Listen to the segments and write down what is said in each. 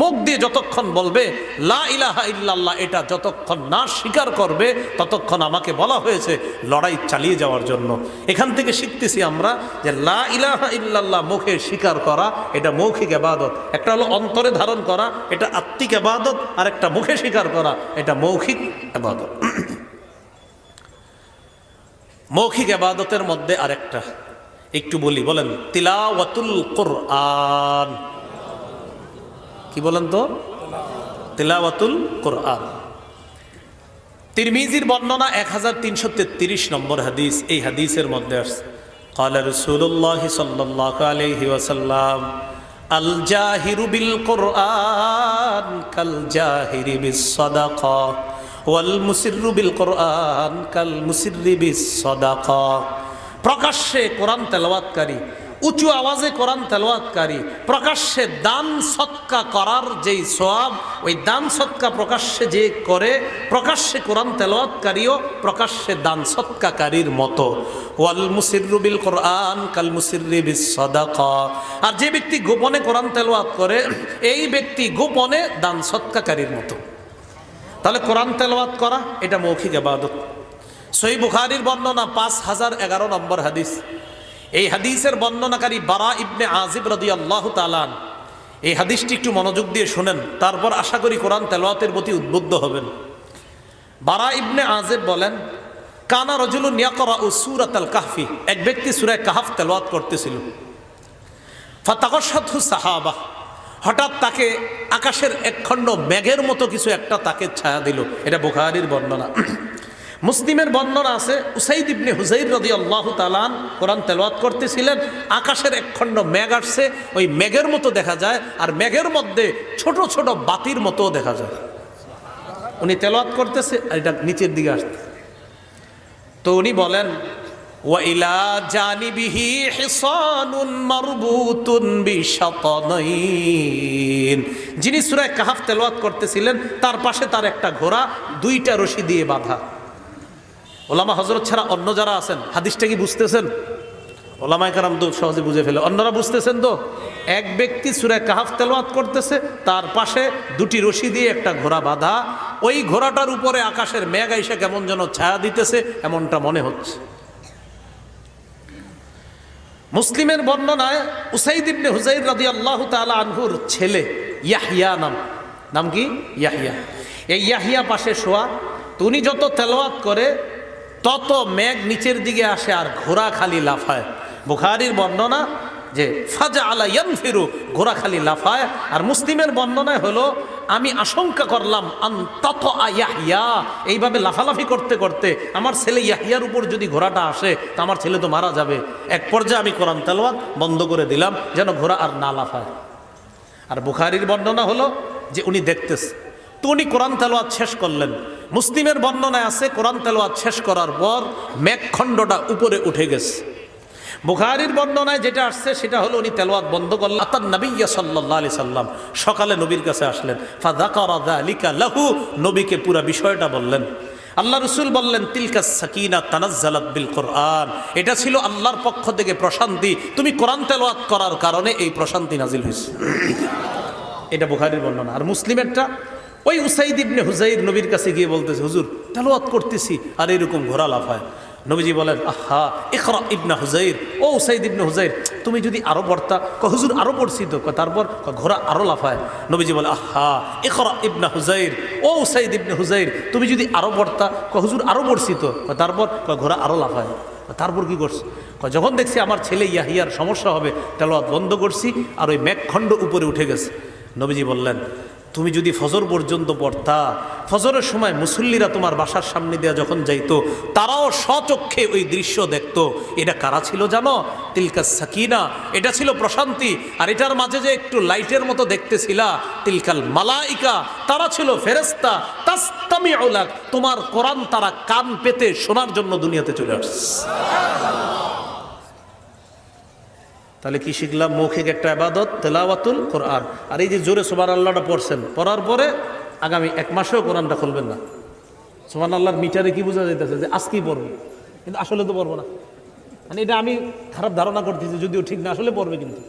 মুখ দিয়ে যতক্ষণ বলবে, লা ইলাহা ইল্লাল্লাহ এটা যতক্ষণ না স্বীকার করবে, ততক্ষণ আমাকে বলা হয়েছে লড়াই চালিয়ে যাওয়ার জন্য। এখান থেকে শিখতেছি আমরা যে লা ইলাহা ইল্লাল্লাহ মুখে স্বীকার করা, এটা মৌখিক আবাদত। একটা হলো অন্তরে ধারণ করা, এটা আত্মিক আবাদত, আর একটা মুখে স্বীকার করা, এটা মৌখিক আবাদত। মৌখিক আবাদতের মধ্যে আরেকটা। একটু বলি, বলেন, তিলাওয়াতুল কোরআন। কি বলেন তো তিলাওয়াতুল কোরআন তিরমিজির বর্ণনা এক হাজার তিনশো তেত্রিশ নম্বর হাদিস এই হাদিসের মধ্যে আসছে قال رسول الله صلى الله عليه وسلم الجاهر بالقرآن كالجاهر بالصدقة والمسر بالقرآن كالمسر بالصدقة প্রকাশ্যে কোরআন তেলাওয়াতকারী উঁচু আওয়াজে কোরআন তেলাওয়াতকারী, প্রকাশ্যে দান সৎকা করার যেই সোয়াব ওই দান সৎকা প্রকাশ্যে যে করে, প্রকাশ্যে কোরআন তেলাওয়াতকারীও প্রকাশ্যে দান সৎকাকারীর মতো। ওয়াল মুসিরুবিল কোরআন কাল মুসিরিবিস সদাকা। আর যে ব্যক্তি গোপনে কোরআন তেলাওয়াত করে, এই ব্যক্তি গোপনে দান সৎকাকারীর মতো। তাহলে কোরআন তেলাওয়াত করা, এটা মৌখিক আবাদত সই বুখারির বর্ণনা পাঁচ হাজার এগারো নম্বর হাদিস। এই হাদিসের বর্ণনাকারী বারা ইবনে আজিব রদি আল্লাহ তালান এই হাদিসটি একটু মনোযোগ দিয়ে শোনেন, তারপর আশা করি কোরআন তেলাওয়াতের প্রতি উদ্বুদ্ধ হবেন। বারা ইবনে আজেব বলেন, কানা রজুল নিয়াকরা ও সুরাত আল কাহফি এক ব্যক্তি সুরায় কাহাফ তেলাওয়াত করতেছিল। ফাতাকসাথু সাহাবা, হঠাৎ তাকে আকাশের একখণ্ড মেঘের মতো কিছু একটা তাকে ছায়া দিল। এটা বুখারির বর্ণনা। মুসলিমের বর্ণনা আছে, উসাইদ ইবনে হুসাইর রদি আল্লাহ তালান কোরআন তেলাওয়াত করতেছিলেন, আকাশের একখণ্ড মেঘ আসছে, ওই মেঘের মতো দেখা যায়, আর মেঘের মধ্যে ছোট ছোট বাতির মতো দেখা যায়। উনি তেলাওয়াত করতেছে, আর এটা নিচের দিকে আসছে। তো উনি বলেন ওয়াইলা জানিবিহি হিসানুন মারবুতুন বিশাতানাইন। যিনি সূরায়ে কাহাফ তেলাওয়াত করতেছিলেন, তার পাশে তার একটা ঘোড়া, দুইটা রশি দিয়ে বাঁধা। ওলামা হজরত ছাড়া অন্য যারা আছেন, হাদিসটা কি বুঝতেছেন? ওলামায় কারাম তো সহজে বুঝে ফেলে। অন্যরা বুঝতেছেন তো? এক ব্যক্তি সুরায় কাহাফ তেলাওয়াত করতেছে, তার পাশে দুটি রশি দিয়ে একটা ঘোড়া বাঁধা। ওই ঘোড়াটার উপরে আকাশের মেঘ আইসে কেমন যেন ছায়া দিতেছে, এমনটা মনে হচ্ছে। মুসলিমের বর্ণনায় উসাইদ ইবনে হুজাইর রাদি আল্লাহ তালা আনহুর ছেলে ইয়াহিয়া নাম। নাম কি? ইয়াহিয়া এই ইয়াহিয়া পাশে শোয়া তো উনি যত তেলাওয়াত করে তত মেঘ নিচের দিকে আসে আর ঘোড়া খালি লাফায়। বুখারির বর্ণনা যে ফাজা আলা ইয়ানফিরু, ঘোড়া খালি লাফায়। আর মুসলিমের বর্ণনায় হলো, আমি আশঙ্কা করলাম, আন আন্তত ইয়াহিয়া এইভাবে লাফালাফি করতে করতে আমার ছেলে ইয়াহিয়ার উপর যদি ঘোড়াটা আসে, তা আমার ছেলে তো মারা যাবে। এক পর্যায়ে আমি কোরআন তেলাওয়াত বন্ধ করে দিলাম, যেন ঘোড়া আর না লাফায়। আর বুখারির বর্ণনা হলো যে উনি দেখতেছে তো উনি কোরআন তেলোয়াত শেষ করলেন। মুসলিমের বর্ণনায় আছে, কোরআন তেলোয়াত শেষ করার পর মেঘখণ্ডটা উপরে উঠে গেছে। বুখারির বর্ণনায় যেটা আসছে, সেটা হলো উনি তেলোয়াত বন্ধ করলেন। আতার নবিয়া সাল্লাহ আলি সাল্লাম সকালে নবীর কাছে আসলেন। ফাদাকা লাহু, নবীকে পুরা বিষয়টা বললেন। আল্লাহ রসুল বললেন, তিলকা সাকিনা তানাজ্জালাত বিল কোরআন। এটা ছিল আল্লাহর পক্ষ থেকে প্রশান্তি। তুমি কোরআন তেলোয়াত করার কারণে এই প্রশান্তি নাজিল হয়েছে। এটা বুখারির বর্ণনা। আর মুসলিমেরটা ওই উসাইদ ইবনে হুজাইর নবীর কাছে গিয়ে বলতেছে, হুজুর তেলোয়াত করতেছি। আর এরকম ঘোরা লাফায়। নবীজি বলেন, আহা ইখরা ইবনা হুজাইর ও উসাইদ ইবনে হুজাইর তুমি যদি আরও পড়তা? ক হুজুর, আরও পড়ছি তো। তারপর? ক ঘোড়া আরও লাফায়। নবীজি বলে, আহা ইখরা ইবনা হুজাইর ও উসাইদ ইবনে হুজাইর তুমি যদি আরও পড়তা? ক হুজুর আরও পড়ছি তো। তারপর? ক ঘোড়া আরও লাফায়। তারপর কি করছি? যখন দেখছি আমার ছেলে ইয়াহিয়ার সমস্যা হবে তেলোয়াত বন্ধ করছি আর ওই মেঘখণ্ড উপরে উঠে গেছে। নবীজি বললেন তুমি যদি ফজর পর্যন্ত পড়তা, ফজরের সময় মুসল্লিরা তোমার বাসার সামনে দেওয়া যখন যাইতো, তারাও স্বচক্ষে ওই দৃশ্য দেখত। এটা কারা ছিল জানো? তিলকা সাকিনা। এটা ছিল প্রশান্তি। আর এটার মাঝে যে একটু লাইটের মতো দেখতেছিলা, তিলকাল মালাইকা, তারা ছিল ফেরেস্তা তাস্তামি ওলাক তোমার কোরআন তারা কান পেতে শোনার জন্য দুনিয়াতে চলে আসছে। তাহলে কি শিখলাম? মৌখিক একটা আবাদত তেলাওয়াতুল কোরআন। আর এই যে জোরে সোমান আল্লাহটা পড়ছেন, পড়ার পরে আগামী এক মাসেও কোরআনটা খুলবেন না। সোমান আল্লাহর মিটারে কি বোঝা যাইতেছে? যে আজকেই পড়ব। কিন্তু আসলে তো পড়ব না। মানে এটা আমি খারাপ ধারণা করতেছি, যদিও ঠিক না, আসলে পড়বে কিন্তু।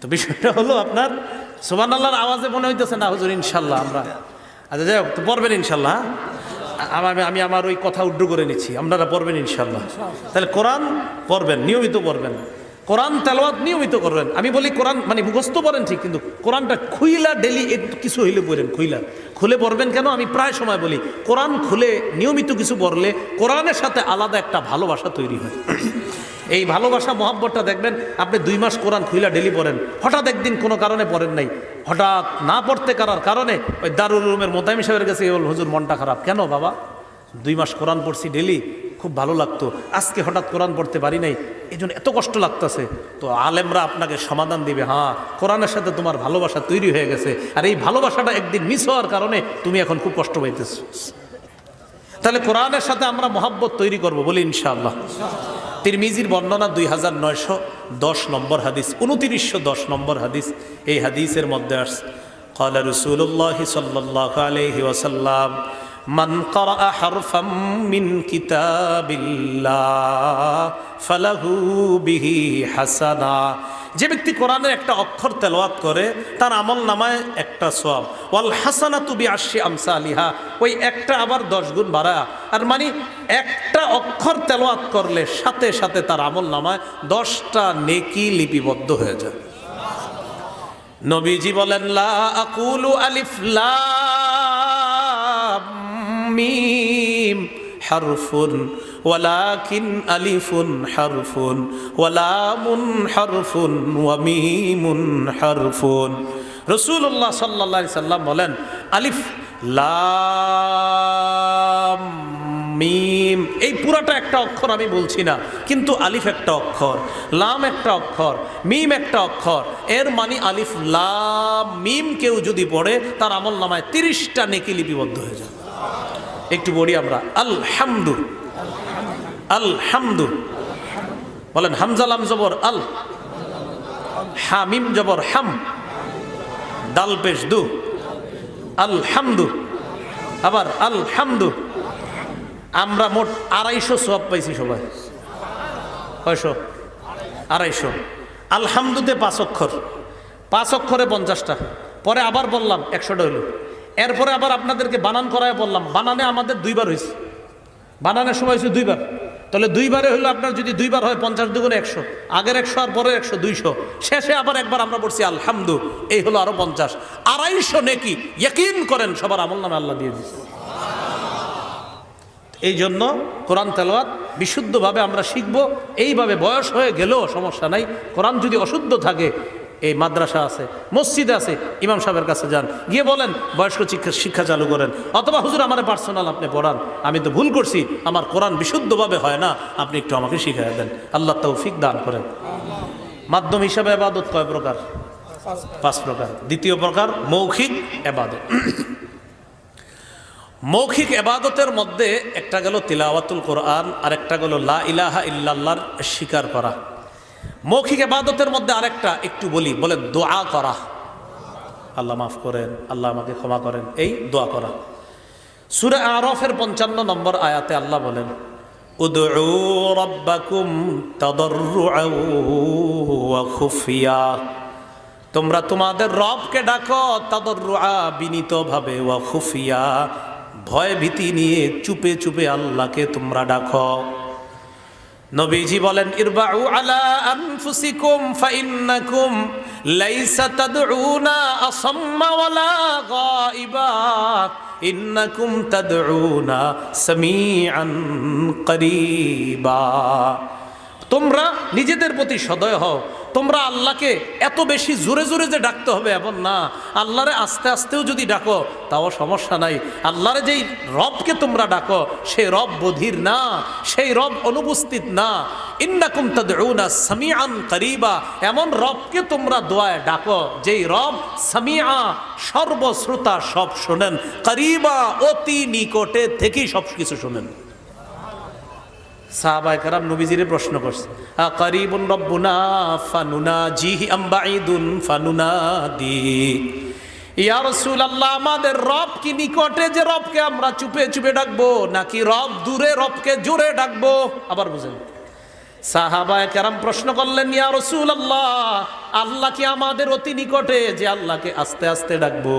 তো বিষয়টা হলো আপনার সোমান আল্লাহর আওয়াজে মনে হইতেছে না, হুজুর, ইনশাল্লাহ আমরা। আচ্ছা যাই হোক, তো পড়বেন ইনশাল্লাহ? আমি আমি আমার ওই কথা উড্ড করে নিচ্ছি। আপনারা পড়বেন ইনশাল্লাহ। তাহলে কোরআন পড়বেন, নিয়মিত পড়বেন। কোরআন তেলাওয়াত নিয়মিত করবেন। আমি বলি কোরআন মানে মুখস্থ পড়েন ঠিক, কিন্তু কোরআনটা খুইলা, ডেলি একটু কিছু হইলে পড়েন, খুইলা। খুলে পড়বেন কেন? আমি প্রায় সময় বলি, কোরআন খুলে, নিয়মিত কিছু পড়লে কোরআনের সাথে আলাদা একটা ভালোবাসা তৈরি হয়। এই ভালোবাসা, মহাব্বতটা দেখবেন, আপনি দুই মাস কোরআন খুইলা, ডেলি পড়েন। হঠাৎ একদিন কোনো কারণে পড়েন নাই। হঠাৎ না পড়তে করার কারণে ওই দারুল রুমের মোতাইম সাহেবের কাছে বল হুজুর, মনটা খারাপ। কেন বাবা? দুই মাস কোরআন পড়ছি ডেলি, খুব ভালো লাগতো। আজকে হঠাৎ কোরআন পড়তে পারি নাই। এই জন্য এত কষ্ট লাগতেছে তো আলেমরা আপনাকে সমাধান দিবে হ্যাঁ কোরআনের সাথে তোমার ভালোবাসা তৈরি হয়ে গেছে আর এই ভালোবাসাটা একদিন মিস হওয়ার কারণে তুমি এখন খুব কষ্ট পাইতেছ তাহলে কোরআনের সাথে আমরা মহাব্বত তৈরি করব বলি ইনশাআল্লাহ তিরমিজির বর্ণনা দুই হাজার নয়শো দশ নম্বর হাদিস উনতিরিশশো দশ নম্বর হাদিস এই হাদিসের মধ্যে আস قال رسول الله صلى الله عليه وسلم মান মিন কিতাবিল্লাহ ফালাহু হাসানা। যে ব্যক্তি কোরআনের একটা অক্ষর তেলাওয়াত করে, তার আমল নামায় একটা সব ওয়াল হাসানা তুবি আসি আমসা আলিহা ওই একটা আবার দশ গুণ বাড়া আর মানে একটা অক্ষর তেলাওয়াত করলে সাথে সাথে তার আমল নামায় দশটা নেকি লিপিবদ্ধ হয়ে যায়। নবীজি বলেন, লা আকুলু আলিফ লা মিম হারফুন, ওয়ালাকিন আলিফুন, হারফুন, ওয়ালামুন, হারফুন ওয়ামিমুন হারফুন। রসুল্লাহ সাল্লা সাল্লাম বলেন, আলিফ, লাম, মিম, এই পুরাটা একটা অক্ষর আমি বলছি না, কিন্তু আলিফ একটা অক্ষর, লাম একটা অক্ষর, মিম একটা অক্ষর, এর মানে আলিফ, লাম, মিম কেউ যদি পড়ে, তার আমল নামায় তিরিশটা নেকি লিপিবদ্ধ হয়ে যাবে। একটু বলি আমরা। আলহামদু। আলহামদু। বলেন হামজালাম জবর, আল। হামিম জবর, হাম। দাল পেশ, দু। আলহামদু। আবার আলহামদু। আমরা মোট আড়াইশো সব পাইছি সবাই। কয়শো? আড়াইশো। আলহামদুতে পাঁচ অক্ষর। পাঁচ অক্ষরে পঞ্চাশটা। পরে আবার বললাম, একশোটা হইল। এরপরে আবার আপনাদেরকে বানান করায় বললাম, বানানে আমাদের দুইবার হয়েছে। বানানের সময় হয়েছে দুইবার। তাহলে দুইবারে হলো আপনার যদি দুইবার হয়, পঞ্চাশ দুগুণে একশো। আগের একশো আর পরে একশো দুইশো। শেষে আবার একবার আমরা বলছি আলহামদু এই হলো আরও পঞ্চাশ। আড়াইশো নেকি ইয়কিন করেন, সবার আমল নামে আল্লাহ দিয়ে দিচ্ছে এই জন্য কোরআন তেলাওয়াত বিশুদ্ধভাবে আমরা শিখব। এইভাবে বয়স হয়ে গেলেও সমস্যা নাই। কোরআন যদি অশুদ্ধ থাকে এই মাদ্রাসা আছে, মসজিদ আছে, ইমাম সাহেবের কাছে যান। গিয়ে বলেন, বয়স্ক শিক্ষা শিক্ষা চালু করেন। অথবা, হুজুর, আমার পার্সোনাল আপনি পড়ান। আমি তো ভুল করছি, আমার কোরআন বিশুদ্ধভাবে হয় না। আপনি একটু আমাকে শিখিয়ে দেন। আল্লাহ তৌফিক দান করেন। মাধ্যম হিসাবে আবাদত কয় প্রকার? পাঁচ প্রকার। দ্বিতীয় প্রকার, মৌখিক এবাদত। মৌখিক এবাদতের মধ্যে একটা গেল তিলাওয়াতুল কোরআন আর একটা গেল লা ইলাহা ইল্লাল্লাহর স্বীকার করা। মৌখিক এবাদতের মধ্যে আরেকটা, একটু বলি বলে দোয়া করা। আল্লাহ মাফ করেন, আল্লাহ আমাকে ক্ষমা করেন, এই দোয়া করা। সুরে আরফের পঞ্চান্ন নম্বর আয়াতে আল্লাহ বলেন তোমরা তোমাদের রবকে ডাকো তাদরুআ বিনীতভাবে, ওয়া খুফিয়া। ভয় ভীতি নিয়ে চুপে চুপে আল্লাহকে তোমরা ডাকো। নবীজি বলেন, ইরবাউ আলা আনফুসিকুম ফাইন্নাকুম লাইসা তাদউনা আসাম্মা ওয়ালা গায়বা ইন্নাকুম তাদউনা সামিআন করিবা। তোমরা নিজেদের প্রতি সদয় হও। তোমরা আল্লাহকে এত বেশি জোরে জোরে যে ডাকতে হবে এমন না। আল্লাহরে আস্তে আস্তেও যদি ডাকো, তাও সমস্যা নাই। আল্লাহরে যেই রবকে তোমরা ডাকো সেই রব বধির না, সেই রব অনুপস্থিত না। ইন্নাকুম তাদউনা সামিআন করিবা, এমন রবকে তোমরা দোয়ায় ডাকো, যেই রব সামিআ, সর্বশ্রোতা সব শোনেন, করিবা অতি নিকটে থেকেই সব কিছু শোনেন। সাহাবায় কারাম নবীজিরে প্রশ্ন করছে করিবুন রব্বুনা ফানুনা জিহি আম্বাইদুন ফানুনা দি ইয়া রসুল আল্লাহ আমাদের রব কি নিকটে যে রবকে আমরা চুপে চুপে ডাকবো, নাকি রব দূরে রবকে জোরে ডাকবো? আবার বুঝেন। সাহাবায় কেরাম প্রশ্ন করলেন, ইয়া রসুল আল্লাহ আল্লাহ কি আমাদের অতি নিকটে যে আল্লাহকে আস্তে আস্তে ডাকবো,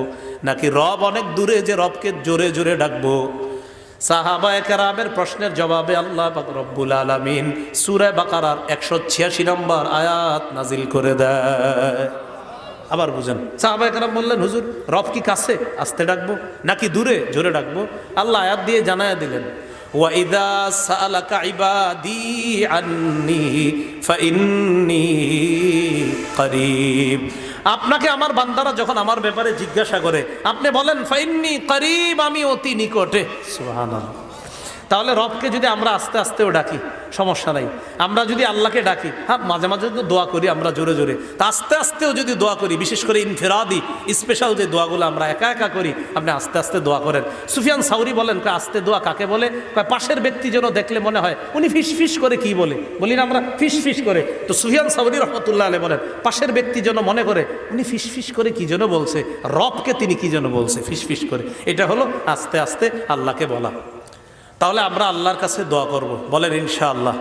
নাকি রব অনেক দূরে যে রবকে জোরে জোরে ডাকবো? সাহাবায় কারামের প্রশ্নের জবাবে আল্লাহ রব্বুল আলমিন সুরে বাকারার একশো ছিয়াশি নম্বর আয়াত নাজিল করে দেয়। আবার বুঝেন, সাহাবায় কারাম বললেন, হুজুর, রব কি কাছে? আসতে ডাকবো নাকি দূরে? জোরে ডাকবো। আল্লাহ আয়াত দিয়ে জানায় দিলেন ওয়াইদা সালাকা ইবাদি আন্নি ফাইন্নি করিব। আপনাকে আমার বান্দারা যখন আমার ব্যাপারে জিজ্ঞাসা করে, আপনি বলেন, ফাইন্নি করিব আমি অতি নিকটে। সুবহানাল্লাহ। তাহলে রবকে যদি আমরা আস্তে আস্তেও ডাকি, সমস্যা নাই। আমরা যদি আল্লাহকে ডাকি হ্যাঁ মাঝে মাঝে তো দোয়া করি আমরা জোরে জোরে। তা আস্তে আস্তেও যদি দোয়া করি, বিশেষ করে ইনফেরাদি স্পেশাল যে দোয়াগুলো আমরা একা একা করি, আপনি আস্তে আস্তে দোয়া করেন। সুফিয়ান সাউরি বলেন, কয়, আস্তে দোয়া কাকে বলে? কয়, পাশের ব্যক্তি যেন দেখলে মনে হয়, উনি ফিস ফিস করে কি বলে? বলি না আমরা ফিস ফিস করে। তো সুফিয়ান সাউরি রহমতুল্লাহ আলী বলেন, পাশের ব্যক্তি যেন মনে করে, উনি ফিস ফিস করে কি যেন বলছে? রবকে তিনি কি যেন বলছে? ফিস ফিস করে। এটা হলো আস্তে আস্তে আল্লাহকে বলা। তাহলে আমরা আল্লাহর কাছে দোয়া করব। বলেন, ইনশাআল্লাহ।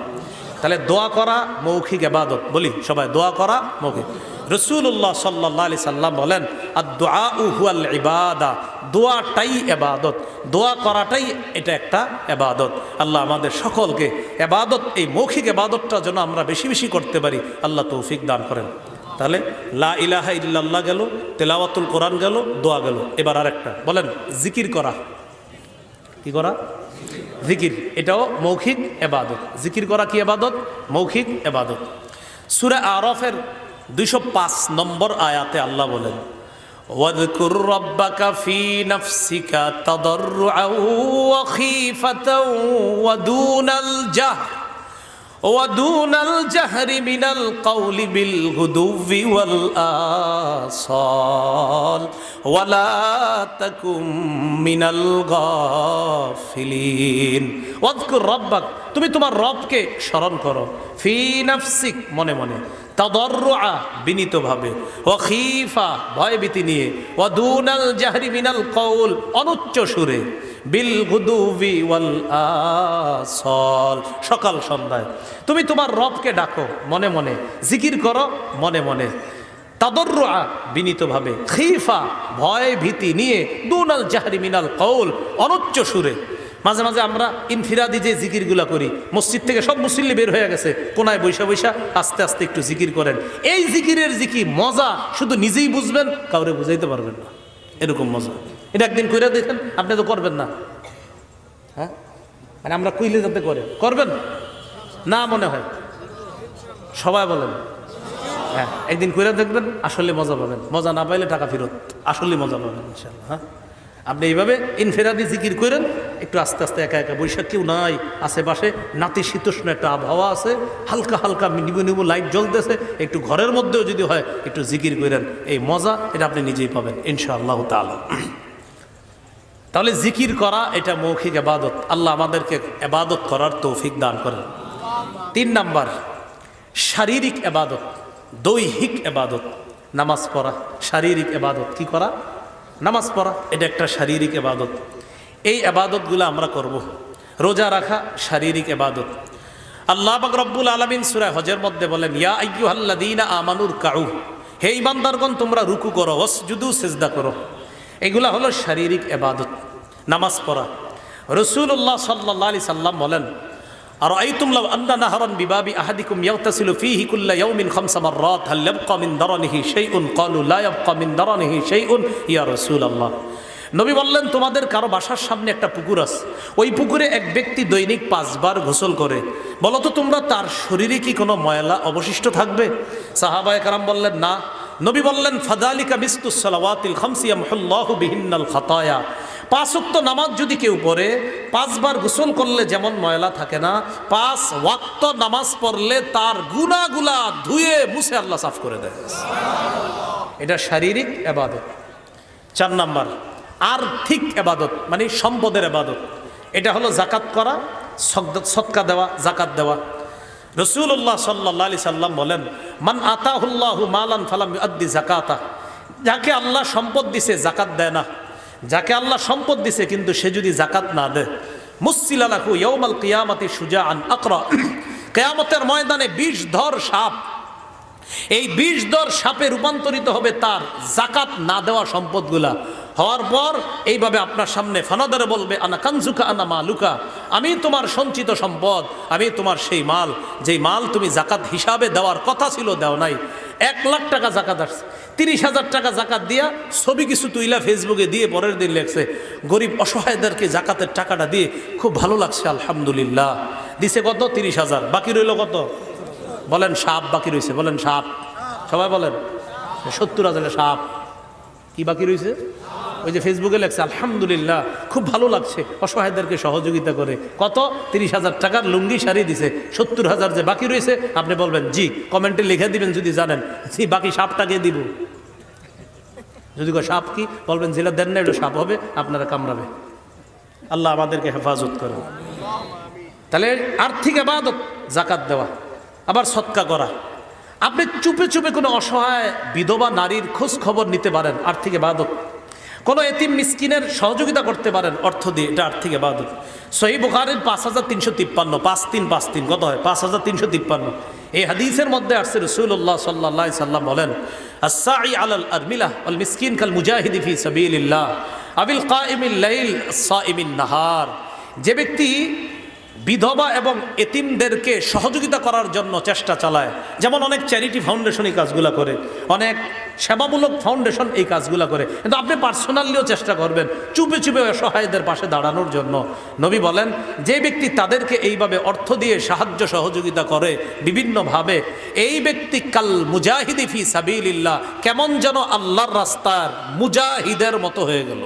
তাহলে দোয়া করা মৌখিক এবাদত বলি, সবাই, দোয়া করা মৌখিক। রসুল্লাহ সাল্লাহ আলি সাল্লাম বলেন আর দোয়া উহুয়াল ইবাদা। দোয়াটাই এবাদত দোয়া করাটাই এটা একটা এবাদত আল্লাহ আমাদের সকলকে এবাদত এই মৌখিক এবাদতটা যেন আমরা বেশি বেশি করতে পারি, আল্লাহ তৌফিক দান করেন। তাহলে, লা ইলাহা ইল্লাল্লাহ গেল, তেলাওয়াতুল কোরআন গেল, দোয়া গেল। এবার আরেকটা, বলেন, জিকির করা। কি করা? জিকির এটাও মৌখিক এবাদত জিকির করা কি এবাদত মৌখিক এবাদত সুরে আরফের দুইশো পাঁচ নম্বর আয়াতে আল্লাহ বলেন واذكر ربك في نفسك تضرعا وخيفة ودون الجهر ودون الجهر من القول بالغدو والآصال ولا تكن من الغافلين واذكر ربك তুমি তোমার রবকে স্মরণ করো ফি নাফসিক মনে মনে তাদর্রুআ বিনীতভাবে ওয়াখিফা ভয়ভীতি নিয়ে ওয়াদুনাল জাহরি মিনাল কৌল অনুচ্চ সুরে বিল সকাল সন্ধ্যায়। তুমি তোমার রবকে ডাকো, মনে মনে। জিকির করো, মনে মনে। তাদর্রুআ, বিনীতভাবে। খিফা, ভয় ভীতি নিয়ে দুনাল জাহরি মিনাল কৌল অনুচ্চ সুরে। মাঝে মাঝে আমরা ইনফিরাদি যে জিকিরগুলা করি, মসজিদ থেকে সব মুসল্লি বের হয়ে গেছে, কোনায় বৈশা বৈশা আস্তে আস্তে একটু জিকির করেন। এই জিকিরের জিকি মজা, শুধু নিজেই বুঝবেন, কাউরে বুঝাইতে পারবেন না। এরকম মজা। এটা একদিন কইরা দেখেন আপনি তো করবেন না। হ্যাঁ? মানে আমরা কইলে যাতে করে। করবেন? না মনে হয়। সবাই বলেন। হ্যাঁ একদিন কইরা দেখবেন, আসলে মজা পাবেন। মজা না পাইলে টাকা ফেরত। আসলে মজা পাবেন ইনশাল্লাহ হ্যাঁ? আপনি এইভাবে ইনফেরাদি জিকির করেন একটু আস্তে আস্তে একা একা বৈশাখ কেউ নাই আশেপাশে, নাতি শীতোষ্ণ একটা আবহাওয়া আছে, হালকা হালকা নিবু নিবু লাইট জ্বলতেছে, একটু ঘরের মধ্যেও যদি হয়, একটু জিকির করেন এই মজা এটা আপনি নিজেই পাবেন, ইনশাআল্লাহ তালা তাহলে জিকির করা এটা মৌখিক এবাদত আল্লাহ আমাদেরকে এবাদত করার তৌফিক দান করেন। তিন নাম্বার, শারীরিক এবাদত দৈহিক এবাদত নামাজ পড়া, শারীরিক এবাদত কি করা? নামাজ পড়া, এটা একটা শারীরিক এবাদত এই এবাদতগুলো আমরা করব। রোজা রাখা, শারীরিক এবাদত আল্লাহ রব্বুল আলমিন সুরায় হজের মধ্যে বলেন, ইয়া আল্লাদিনা আমানুর কাউ হে ইমানদারগণ তোমরা রুকু করো ওসজুদু সেজদা করো। এগুলা হলো শারীরিক এবাদত, নামাজ পড়া। রসুল্লাহ সাল্লাহ আলি সাল্লাম বলেন আর আইতুম লাউ আন্না নাহরান বিবাবি আহাদিকুম ইয়াগতাসিলু ফীহি কুল্লা ইয়াউমিন খামসা মাররাত, হাল ইয়াবকা মিন দারানিহি শাইউন? ক্বালু, লা ইয়াবকা মিন দারানিহি শাইউন? ইয়া রাসূলুল্লাহ, নবী বললেন, তোমাদের কারও বাসার সামনে একটা পুকুর আছে। ওই পুকুরে এক ব্যক্তি দৈনিক পাঁচবার গোসল করে। বলো তো তোমরা তার শরীরে কি কোনো ময়লা অবশিষ্ট থাকবে? সাহাবায়ে কারাম বললেন, না নবী বললেন ফাদালিকা বিস্তুস সালাওয়াতিল খামসিয়া মুহাল্লাহু বিহিন্নাল খাতায়া। পাঁচক্ত নামাজ যদি কেউ পড়ে, পাঁচবার গোসল করলে যেমন ময়লা থাকে না, পাঁচ ওয়াক্ত নামাজ পড়লে তার গুনাগুলা ধুয়ে মুছে আল্লাহ সাফ করে দেয়। এটা শারীরিক এবাদত। চার নাম্বার, আর্থিক এবাদত মানে সম্পদের এবাদত। এটা হলো জাকাত করা সৎকা দেওয়া, জাকাত দেওয়া। রসুল্লাহ সাল্লাহ সাল্লাম বলেন, মান আতাহুল্লাহ মালান ফালাম আদ্দি জাকাতা যাকে আল্লাহ সম্পদ দিছে জাকাত দেয় না। যাকে আল্লাহ সম্পদ দিছে, কিন্তু সে যদি জাকাত না দেয়। মুসিলালাকু ইয়ৌমাল কিয়ামাতি সুজা আন আকরা। কেয়ামতের ময়দানে বিষ ধর সাপ। এই বিষ দর সাপে রূপান্তরিত হবে তার জাকাত না দেওয়া সম্পদগুলা। হওয়ার পর এইভাবে আপনার সামনে ফানাদারে বলবে, আনা কানজুকা, আনা মালুকা। আমি তোমার সঞ্চিত সম্পদ, আমি তোমার সেই মাল। যেই মাল তুমি জাকাত হিসাবে দেওয়ার কথা ছিল, দেও নাই। এক লাখ টাকা জাকাত আসছে। তিরিশ হাজার টাকা জাকাত দিয়া ছবি কিছু তুইলা ফেসবুকে দিয়ে পরের দিন লেখছে, গরিব অসহায়দেরকে জাকাতের টাকাটা দিয়ে খুব ভালো লাগছে, আলহামদুলিল্লাহ। দিছে কত? তিরিশ হাজার। বাকি রইল কত? বলেন সাপ, বাকি রয়েছে বলেন সাপ। সবাই বলেন, সত্তর হাজারের সাপ। কি বাকি রয়েছে ওই যে ফেসবুকে লেখছে, আলহামদুলিল্লাহ, খুব ভালো লাগছে। অসহায়দেরকে সহযোগিতা করে। কত? তিরিশ হাজার টাকার লুঙ্গি শাড়ি দিছে। সত্তর হাজার যে বাকি রয়েছে, আপনি বলবেন, জি, কমেন্টে লিখে দিবেন যদি জানেন। জি, বাকি সাপটাকে দিব? যদি কয়, সাপ কি? বলবেন যেটা দেন না, এটা সাপ হবে, আপনারা কামড়াবে। আল্লাহ আমাদেরকে হেফাজত করুন। তাহলে আর্থিক আবাদত জাকাত দেওয়া, আবার সৎকা করা। আপনি চুপে চুপে কোনো অসহায় বিধবা নারীর খোঁজ খবর নিতে পারেন, আর্থিক আবাদত। কোনো এতিম মিসকিনের সহযোগিতা করতে পারেন, অর্থ দিয়ে, এটা আর্থিক আবাদত। সহি বুখারের পাঁচ হাজার তিনশো তিপ্পান্ন, পাঁচ তিন পাঁচ তিন, কত হয়? পাঁচ হাজার তিনশো তিপ্পান্ন। এই হাদিসের মধ্যে আসছে রসুল্লাহ সাল্লাহ সাল্লাম বলেন আসাই আলাল আরমিলা আল মিসকিন কাল মুজাহিদি ফি সাবিল্লাহ আবিল কা ইমিল লাইল সা ইমিন নাহার। যে ব্যক্তি বিধবা এবং এতিমদেরকে সহযোগিতা করার জন্য চেষ্টা চালায়। যেমন অনেক চ্যারিটি ফাউন্ডেশন এই কাজগুলো করে, অনেক সেবামূলক ফাউন্ডেশন এই কাজগুলো করে। কিন্তু আপনি পার্সোনালিও চেষ্টা করবেন, চুপে চুপে অসহায়দের পাশে দাঁড়ানোর জন্য। নবী বলেন, যে ব্যক্তি তাদেরকে এইভাবে অর্থ দিয়ে সাহায্য সহযোগিতা করে বিভিন্নভাবে, এই ব্যক্তি কাল মুজাহিদি ফি সাবিলিল্লাহ, কেমন যেন আল্লাহর রাস্তার মুজাহিদের মতো হয়ে গেল।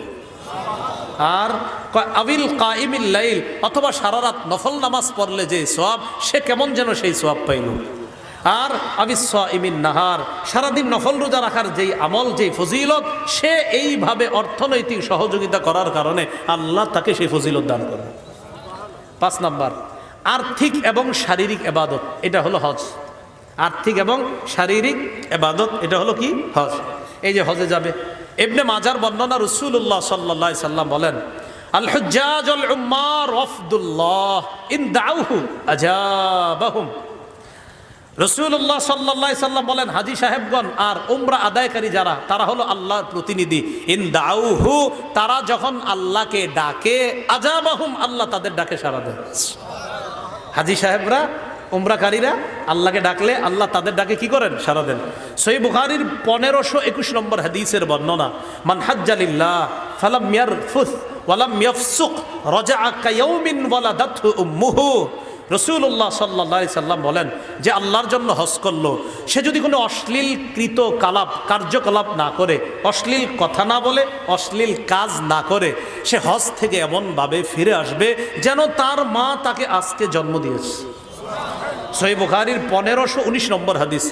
আর আবিল কাইমিল লাইল অথবা সারা রাত নফল নামাজ পড়লে যে সোয়াব সে কেমন যেন সেই সোয়াব পাইল। আর আবিস ইমিন নাহার সারাদিন নফল রোজা রাখার যেই আমল, যেই ফজিলত, সে এইভাবে অর্থনৈতিক সহযোগিতা করার কারণে আল্লাহ তাকে সেই ফজিলত দান করে। পাঁচ নাম্বার, আর্থিক এবং শারীরিক এবাদত, এটা হলো হজ। আর্থিক এবং শারীরিক এবাদত, এটা হলো কি? হজ। এই যে হজে যাবে। এমনি মাজার বর্ণনা রসুল্লাহ সাল্লাহ সাল্লাম বলেন হুজ্জাজ আল উম্মার ওয়াফদুল্লাহ ইন দাউহু আজাবাহুম। রসুল্লাহ সাল্লাহ সাল্লাম বলেন, হাজি সাহেবগণ আর উমরা আদায়কারী যারা, তারা হলো আল্লাহর প্রতিনিধি। ইন দাউহু, তারা যখন আল্লাহকে ডাকে, আজাবাহুম, আল্লাহ তাদের ডাকে সারা দেয়। হাজি সাহেবরা, উমরাকারীরা, আল্লাহকে ডাকলে আল্লাহ তাদের ডাকে কি করেন? সারা দেন। সই বুখারির পনেরোশো একুশ নম্বর হাদিসের বর্ণনা, মান হাজ্জালিল্লাহ ফালাম মিয়ার ফুস ওয়ালাম মিয়াফসুক রজা কায়াউমিন ওয়ালা দাথু উম্মুহু রসুল্লাহ সাল্লা সাল্লাম বলেন যে আল্লাহর জন্য হজ করল। সে যদি কোনো অশ্লীল কৃত কালাপ, কার্যকলাপ না করে, অশ্লীল কথা না বলে, অশ্লীল কাজ না করে, সে হজ থেকে এমনভাবে ফিরে আসবে যেন তার মা তাকে আজকে জন্ম দিয়েছে। সহি বুখারির পনেরোশো উনিশ নম্বর হাদিস।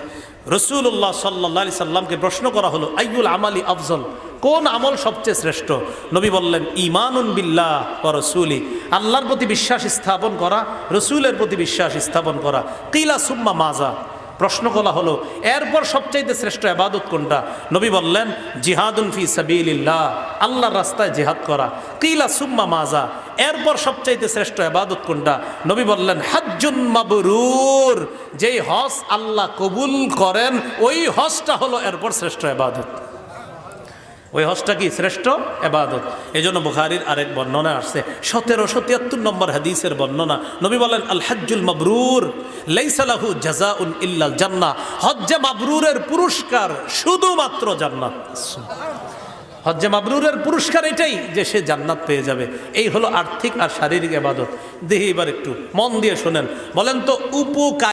রসুল্লাহ সাল্লা সাল্লামকে প্রশ্ন করা হলো আইউল আমালি আফজল? কোন আমল সবচেয়ে শ্রেষ্ঠ? নবী বললেন, ইমানুন বিল্লাহ ও রসুলি। আল্লাহর প্রতি বিশ্বাস স্থাপন করা, রসুলের প্রতি বিশ্বাস স্থাপন করা। কিলা সুম্মা মাজা প্রশ্ন করা হলো, এরপর সবচাইতে শ্রেষ্ঠ আবাদত কোনটা? নবী বললেন, জিহাদুন ফি সাবিলিল্লাহ। আল্লাহর রাস্তায় জিহাদ করা। কিলা সুম্মা মাজা এরপর সবচাইতে শ্রেষ্ঠ আবাদত কোনটা? নবী বললেন, হাজ্জুন মাবরুর। যেই হজ আল্লাহ কবুল করেন, ওই হজটা হলো এরপর শ্রেষ্ঠ আবাদত ওই হজটা কি শ্রেষ্ঠ? এবাদত। এই জন্য বুখারির আরেক বর্ণনা আসছে। সতেরোশো তিয়াত্তর নম্বর হাদিসের বর্ণনা। নবী বলেন আল হাজ্জুল মাবরুর লাইসালাহু জাজাউন ইল্লাল জান্নাহ। হজ্জে মাবরুরের পুরস্কার শুধুমাত্র জান্নাত। হজ্জে মাবরুরের পুরস্কার এটাই যে সে জান্নাত পেয়ে যাবে। এই হলো আর্থিক আর শারীরিক এবাদত। দেখি এবার একটু মন দিয়ে শোনেন। বলেন তো, উপকার